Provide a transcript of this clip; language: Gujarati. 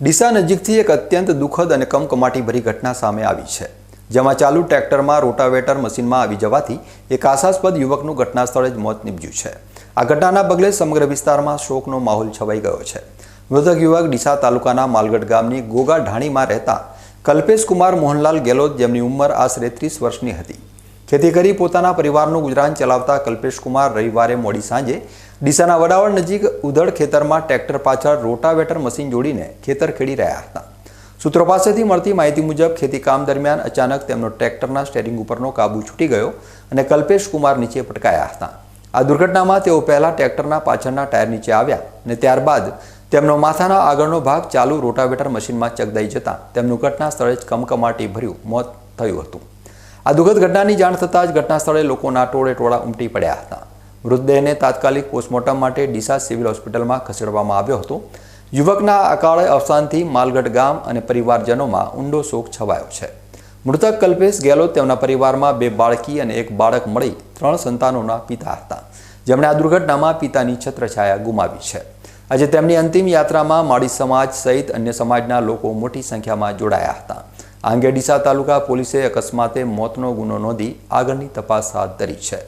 ડીસા નજીકથી એક અત્યંત દુઃખદ અને કમકમાટી ભરી ઘટના સામે આવી છે, જેમાં ચાલુ ટ્રેક્ટરમાં રોટાવેટર મશીનમાં આવી જવાથી એક આશાસ્પદ યુવકનું ઘટના સ્થળે જ મોત નીપજ્યું છે. આ ઘટનાના પગલે સમગ્ર વિસ્તારમાં શોકનો માહોલ છવાઈ ગયો છે. મૃતક યુવક ડીસા તાલુકાના માલગઢ ગામની ગોગા ઢાણીમાં રહેતા કલ્પેશ કુમાર મોહનલાલ ગેલોત, જેમની ઉંમર આશરે ત્રીસ વર્ષની હતી. ખેતી કરી પોતાના પરિવારનું ગુજરાન ચલાવતા કલ્પેશ કુમાર રવિવારે મોડી સાંજે ડીસાના વડાવળ નજીક ઉધડ ખેતરમાં ટ્રેક્ટર પાછળ રોટાવેટર મશીન જોડીને ખેતર ખેડી રહ્યા હતા. સૂત્રો પાસેથી મળતી માહિતી મુજબ ખેતી કામ દરમિયાન અચાનક તેમનો ટ્રેક્ટરના સ્ટેરિંગ ઉપરનો કાબુ છૂટી ગયો અને કલ્પેશ કુમાર નીચે પટકાયા હતા. આ દુર્ઘટનામાં તેઓ પહેલા ટ્રેક્ટરના પાછળના ટાયર નીચે આવ્યા અને ત્યારબાદ તેમનો માથાના આગળનો ભાગ ચાલુ રોટાવેટર મશીનમાં ચગદાઈ જતા તેમનું ઘટના સ્થળે જ કમકમાટી ભર્યું મોત થયું હતું. આ દુઃખદ ઘટનાની જાણ થતાં જ ઘટના સ્થળે લોકોના ટોળે ટોળા ઉમટી પડ્યા હતા. મૃતદેહને તાત્કાલિક પોસ્ટમોર્ટમ માટે ડીસા સિવિલ હોસ્પિટલમાં ખસેડવામાં આવ્યો હતો. યુવકના અકાળે અવસાનથી માલગઢ ગામ અને પરિવારજનોમાં ઊંડો શોક છવાયો છે. મૃતક કલ્પેશ ગેહલોત તેમના પરિવારમાં બે બાળકી અને એક બાળક મળી ત્રણ સંતાનોના પિતા હતા. જેમણે આ દુર્ઘટનામાં પિતાની છત્રછાયા ગુમાવી છે. આજે તેમની અંતિમ યાત્રામાં માળી સમાજ સહિત અન્ય સમાજના લોકો મોટી સંખ્યામાં જોડાયા હતા. આ અંગે ડીસા તાલુકા પોલીસે અકસ્માતે મોતનો ગુનો નોંધી આગળની તપાસ હાથ ધરી છે.